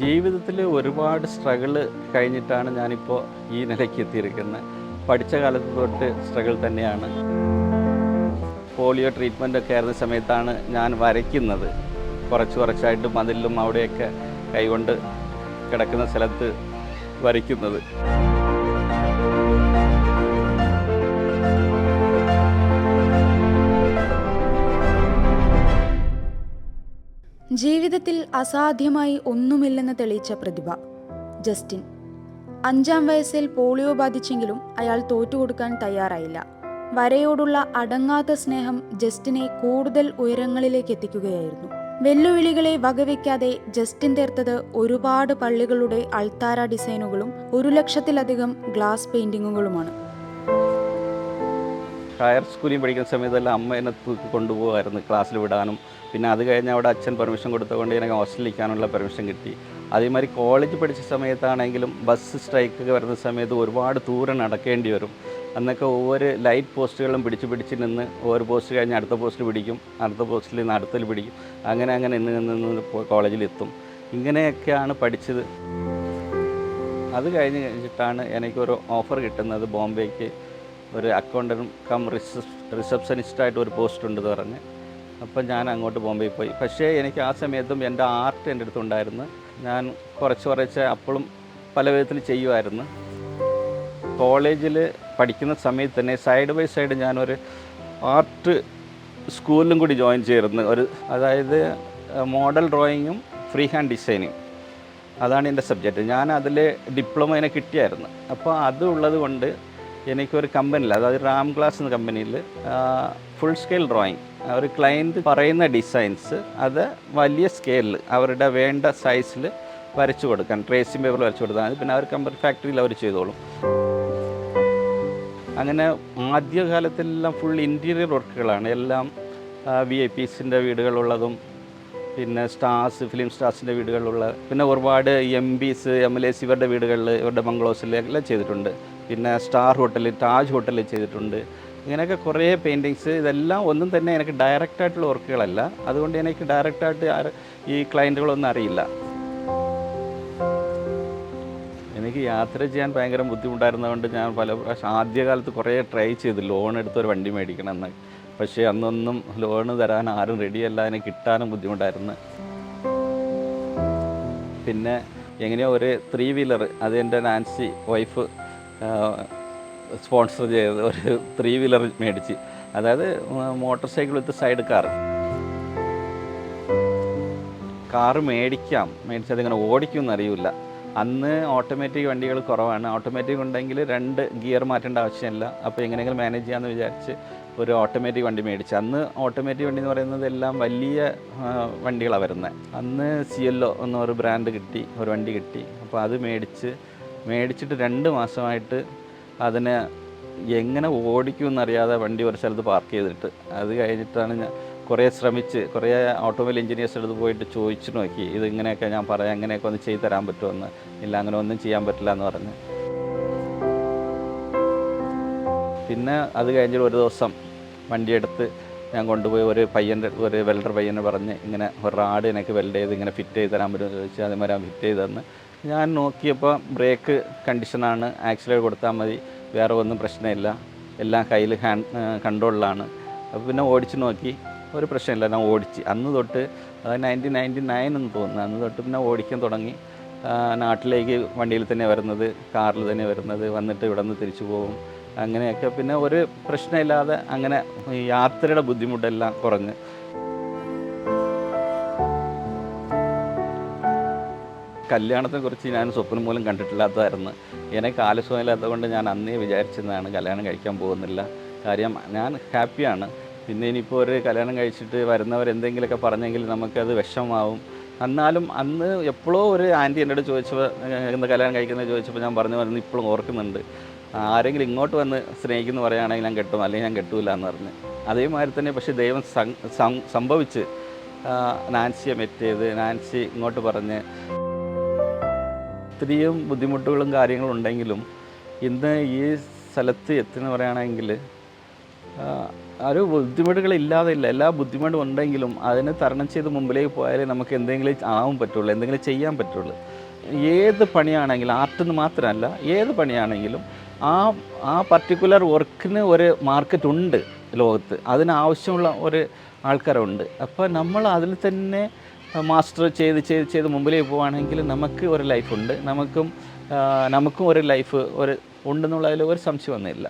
ജീവിതത്തിൽ ഒരുപാട് സ്ട്രഗിൾ കഴിഞ്ഞിട്ടാണ് ഞാനിപ്പോൾ ഈ നിലയ്ക്ക് എത്തിയിരിക്കുന്നത്. പഠിച്ച കാലത്ത് തൊട്ട് സ്ട്രഗിൾ തന്നെയാണ്. പോളിയോ ട്രീറ്റ്മെന്റ് ഒക്കെ ആയിരുന്ന സമയത്താണ് ഞാൻ വരയ്ക്കുന്നത്. കുറച്ച് കുറച്ചായിട്ട് മതിലും അവിടെയൊക്കെ കൈകൊണ്ട് കിടക്കുന്ന സ്ഥലത്ത് വരയ്ക്കുന്നത്. ജീവിതത്തിൽ അസാധ്യമായി ഒന്നുമില്ലെന്ന് തെളിയിച്ച പ്രതിഭ ജസ്റ്റിൻ. അഞ്ചാം വയസ്സിൽ പോളിയോ ബാധിച്ചെങ്കിലും അയാൾ തോറ്റുകൊടുക്കാൻ തയ്യാറായില്ല. വരയോടുള്ള അടങ്ങാത്ത സ്നേഹം ജസ്റ്റിനെ കൂടുതൽ ഉയരങ്ങളിലേക്ക് എത്തിക്കുകയായിരുന്നു. വെല്ലുവിളികളെ വകവയ്ക്കാതെ ജസ്റ്റിൻ തീർത്തത് ഒരുപാട് പള്ളികളുടെ അൾത്താര ഡിസൈനുകളും ഒരു ലക്ഷത്തിലധികം ഗ്ലാസ് പെയിന്റിങ്ങുകളുമാണ്. ഹയർ സ്കൂളിൽ പഠിക്കുന്ന സമയത്തെല്ലാം അമ്മ എന്നെ തൂക്കി കൊണ്ടുപോകുമായിരുന്നു. ക്ലാസ്സിൽ വിടാനും. പിന്നെ അത് കഴിഞ്ഞ് അവിടെ അച്ഛൻ പെർമിഷൻ കൊടുത്തുകൊണ്ട് എനിക്ക് ഹോസ്റ്റലിക്കാനുള്ള പെർമിഷൻ കിട്ടി. അതേമാതിരി കോളേജ് പഠിച്ച സമയത്താണെങ്കിലും ബസ് സ്ട്രൈക്ക് വരുന്ന സമയത്ത് ഒരുപാട് ദൂരം നടക്കേണ്ടി വരും. അന്നൊക്കെ ഓരോ ലൈറ്റ് പോസ്റ്റുകളും പിടിച്ച് പിടിച്ച് നിന്ന് ഒരു പോസ്റ്റ് കഴിഞ്ഞ് അടുത്ത പോസ്റ്റിൽ പിടിക്കും. അടുത്ത പോസ്റ്റിൽ നിന്ന് അടുത്തിൽ പിടിക്കും. അങ്ങനെ അങ്ങനെ ഇന്ന് നിന്ന് കോളേജിലെത്തും ഇങ്ങനെയൊക്കെയാണ് പഠിച്ചത്. അത് കഴിഞ്ഞ് കഴിഞ്ഞിട്ടാണ് എനിക്കൊരു ഓഫർ കിട്ടുന്നത് ബോംബെക്ക്. ഒരു അക്കൗണ്ടും കം റിസപ് റിസപ്ഷനിസ്റ്റായിട്ട് ഒരു പോസ്റ്റ് ഉണ്ടെന്ന് പറഞ്ഞ്. അപ്പം ഞാൻ അങ്ങോട്ട് ബോംബെയിൽ പോയി. പക്ഷേ എനിക്ക് ആ സമയത്തും എന്റെ ആർട്ട് എന്റെ അടുത്തുണ്ടായിരുന്നു ഞാൻ കുറച്ച് കുറച്ച് അപ്പോഴും പല വിധത്തിൽ ചെയ്യുമായിരുന്നു. കോളേജിൽ പഠിക്കുന്ന സമയത്ത് തന്നെ സൈഡ് ബൈ സൈഡ് ഞാനൊരു ആർട്ട് സ്കൂളിലും കൂടി ജോയിൻ ചെയ്തിരുന്നു. ഒരു അതായത് മോഡൽ ഡ്രോയിങ്ങും ഫ്രീ ഹാൻഡ് ഡിസൈനിങ് അതാണ് എന്റെ സബ്ജക്റ്റ് ഞാൻ അതിൽ ഡിപ്ലോമ അതിനെ കിട്ടിയായിരുന്നു. അപ്പോൾ അത് ഉള്ളത് കൊണ്ട് എനിക്കൊരു കമ്പനിയിൽ അതായത് റാം ഗ്ലാസ് എന്ന കമ്പനിയിൽ ഫുൾ സ്കെയിൽ ഡ്രോയിങ് ഒരു ക്ലയന്റ് പറയുന്ന ഡിസൈൻസ് അത് വലിയ സ്കെയിലിൽ അവരുടെ വേണ്ട സൈസിൽ വരച്ചു കൊടുക്കാൻ ട്രേസിംഗ് പേപ്പറിൽ വരച്ചു കൊടുത്താൽ മതി പിന്നെ അവർ കമ്പനി ഫാക്ടറിയിൽ അവർ ചെയ്തോളും. അങ്ങനെ ആദ്യകാലത്തെല്ലാം ഫുൾ ഇന്റീരിയർ വർക്കുകളാണ് എല്ലാം വി ഐ പീസിന്റെ വീടുകളുള്ളതും പിന്നെ സ്റ്റാർസ് ഫിലിം സ്റ്റാർസിന്റെ വീടുകളിലുള്ള പിന്നെ ഒരുപാട് എം ബിസ് എം എൽ എസ് ഇവരുടെ വീടുകളിൽ ഇവരുടെ ബംഗ്ലോസിൽ ചെയ്തിട്ടുണ്ട്. പിന്നെ സ്റ്റാർ ഹോട്ടൽ താജ് ഹോട്ടൽ ചെയ്തിട്ടുണ്ട്. ഇങ്ങനെയൊക്കെ കുറേ പെയിന്റിങ്സ് ഇതെല്ലാം ഒന്നും തന്നെ എനിക്ക് ഡയറക്റ്റായിട്ടുള്ള വർക്കുകളല്ല അതുകൊണ്ട് എനിക്ക് ഡയറക്റ്റായിട്ട് ഈ ക്ലയന്റുകളൊന്നും അറിയില്ല. എനിക്ക് യാത്ര ചെയ്യാൻ ഭയങ്കര ബുദ്ധിമുട്ടായിരുന്നതുകൊണ്ട് ഞാൻ പല പ്രാവശ്യം ആദ്യകാലത്ത് കുറേ ട്രൈ ചെയ്ത്. ലോൺ എടുത്ത് ഒരു വണ്ടി മേടിക്കണം എന്ന് പക്ഷേ അന്നൊന്നും ലോണ് തരാൻ ആരും റെഡിയല്ല അതിനെ കിട്ടാനും ബുദ്ധിമുട്ടായിരുന്നു. പിന്നെ എങ്ങനെയോ ഒരു ത്രീ വീലർ അത് എന്റെ നാൻസി വൈഫ് സ്പോൺസർ ചെയ്ത് ഒരു ത്രീ വീലർ മേടിച്ച്. അതായത് motorcycle with side car car മേടിക്കാം. മേടിച്ചത് ഇങ്ങനെ ഓടിക്കുമെന്ന് അറിയില്ല. അന്ന് ഓട്ടോമാറ്റിക് വണ്ടികൾ കുറവാണ്. ഓട്ടോമാറ്റിക് ഉണ്ടെങ്കിൽ രണ്ട് ഗിയർ മാറ്റേണ്ട ആവശ്യമില്ല. അപ്പോൾ എങ്ങനെയെങ്കിലും മാനേജ് ചെയ്യാമെന്ന് വിചാരിച്ച് ഒരു ഓട്ടോമാറ്റിക് വണ്ടി മേടിച്ചു. അന്ന് ഓട്ടോമാറ്റിക് വണ്ടി എന്ന് പറയുന്നത് എല്ലാം വലിയ വണ്ടികളാണ് വരുന്നത് അന്ന് സി എല്ലോ എന്നൊരു ബ്രാൻഡ് കിട്ടി ഒരു വണ്ടി കിട്ടി. അപ്പോൾ അത് മേടിച്ച് മേടിച്ചിട്ട് രണ്ട് മാസമായിട്ട് അതിനെ എങ്ങനെ ഓടിക്കുമെന്നറിയാതെ വണ്ടി ഒരു സ്ഥലത്ത് പാർക്ക് ചെയ്തിട്ട്. അത് കഴിഞ്ഞിട്ടാണ് ഞാൻ കുറേ ശ്രമിച്ച് കുറേ ഓട്ടോമൊബൈൽ എഞ്ചിനീയേഴ്സ് അടുത്ത് പോയിട്ട് ചോദിച്ചു നോക്കി ഇത് ഇങ്ങനെയൊക്കെ ഞാൻ പറയാം അങ്ങനെയൊക്കെ ഒന്ന് ചെയ്തു തരാൻ പറ്റുമെന്ന് ഇല്ല അങ്ങനെ ഒന്നും ചെയ്യാൻ പറ്റില്ല എന്ന് പറഞ്ഞ്. പിന്നെ അത് കഴിഞ്ഞിട്ട് ഒരു ദിവസം വണ്ടിയെടുത്ത് ഞാൻ കൊണ്ടുപോയി ഒരു പയ്യന്റെ ഒരു വെൽഡർ പയ്യനെ പറഞ്ഞ് ഇങ്ങനെ ഒരു റാഡ് എനിക്ക് വെൽഡ് ചെയ്ത് ഇങ്ങനെ ഫിറ്റ് ചെയ്ത് തരാൻ പറ്റുമെന്ന് ചോദിച്ചാൽ അതേമാതിരി ഫിറ്റ് ചെയ്ത് തന്ന്. ഞാൻ നോക്കിയപ്പോൾ ബ്രേക്ക് കണ്ടീഷനാണ് ആക്സിലേറ്റ് കൊടുത്താൽ മതി. വേറെ ഒന്നും പ്രശ്നമില്ല. എല്ലാം കയ്യിൽ ഹാൻഡ് കൺട്രോളിലാണ്. അപ്പോൾ പിന്നെ ഓടിച്ച് നോക്കി. ഒരു പ്രശ്നമില്ല. ഞാൻ ഓടിച്ച്. അന്ന് തൊട്ട് നയന്റീൻ നയന്റി നയൻ എന്ന് തോന്നുന്നു. അന്ന് തൊട്ട് പിന്നെ ഓടിക്കാൻ തുടങ്ങി. നാട്ടിലേക്ക് വണ്ടിയിൽ തന്നെ വരുന്നത് കാറിൽ തന്നെ വരുന്നത് വന്നിട്ട് ഇവിടെ നിന്ന് തിരിച്ചു പോകും. അങ്ങനെയൊക്കെ. പിന്നെ ഒരു പ്രശ്നമില്ലാതെ അങ്ങനെ യാത്രയുടെ ബുദ്ധിമുട്ടെല്ലാം കുറഞ്ഞ്. കല്യാണത്തെ കുറിച്ച് ഞാൻ സ്വപ്നം പോലും കണ്ടിട്ടില്ലാത്തതായിരുന്നു. എനിക്ക് ആലസ്യമില്ലാത്തത് കൊണ്ട് ഞാൻ അന്നേ വിചാരിച്ചിരുന്നതാണ് കല്യാണം കഴിക്കാൻ പോകുന്നില്ല. കാര്യം ഞാൻ ഹാപ്പിയാണ്. പിന്നെ ഇനിയിപ്പോൾ ഒരു കല്യാണം കഴിച്ചിട്ട് വരുന്നവർ എന്തെങ്കിലുമൊക്കെ പറഞ്ഞെങ്കിൽ നമുക്കത് വിഷമാവും എന്നാലും അന്ന് എപ്പോഴോ ഒരു ആന്റി എന്നോട് ചോദിച്ചപ്പോൾ എന്താ കല്യാണം കഴിക്കുന്നത് ചോദിച്ചപ്പോൾ ഞാൻ പറഞ്ഞു പറഞ്ഞു ഇപ്പോഴും ഓർക്കുന്നുണ്ട്. ആരെങ്കിലും ഇങ്ങോട്ട് വന്ന് സ്നേഹിക്കുന്നു പറയുകയാണെങ്കിൽ ഞാൻ കെട്ടും അല്ലെങ്കിൽ ഞാൻ കെട്ടൂല എന്ന് പറഞ്ഞ്. അതേമാതിരി തന്നെ പക്ഷേ ദൈവം സംഭവിച്ച് നാൻസിയെ മെറ്റ് ചെയ്ത് നാൻസി ഇങ്ങോട്ട് പറഞ്ഞ്. ഒത്തിരിയും ബുദ്ധിമുട്ടുകളും കാര്യങ്ങളും ഉണ്ടെങ്കിലും ഇന്ന് ഈ സ്ഥലത്ത് എത്തുന്ന പറയുകയാണെങ്കിൽ ഒരു ബുദ്ധിമുട്ടുകൾ ഇല്ലാതെ ഇല്ല എല്ലാ ബുദ്ധിമുട്ടും ഉണ്ടെങ്കിലും അതിനെ തരണം ചെയ്ത് മുമ്പിലേക്ക് പോയാലേ നമുക്ക് എന്തെങ്കിലും ആവാൻ പറ്റുള്ളൂ എന്തെങ്കിലും ചെയ്യാൻ പറ്റുള്ളൂ. ഏത് പണിയാണെങ്കിലും ആർട്ടെന്ന് മാത്രമല്ല ഏത് പണിയാണെങ്കിലും ആ ആ പർട്ടിക്കുലർ വർക്കിന് ഒരു മാർക്കറ്റ് ഉണ്ട് ലോകത്ത്. അതിനാവശ്യമുള്ള ഒരു ആൾക്കാരുണ്ട്. അപ്പോൾ നമ്മൾ അതിൽ തന്നെ മാസ്റ്റർ ചെയ്ത് ചെയ്ത് ചെയ്ത് മുമ്പിലേക്ക് പോവുകയാണെങ്കിൽ നമുക്ക് ഒരു ലൈഫുണ്ട് നമുക്കും നമുക്കും ഒരു ലൈഫ് ഒരു ഉണ്ടെന്നുള്ളതിൽ ഒരു സംശയം സംശയമൊന്നുമില്ല.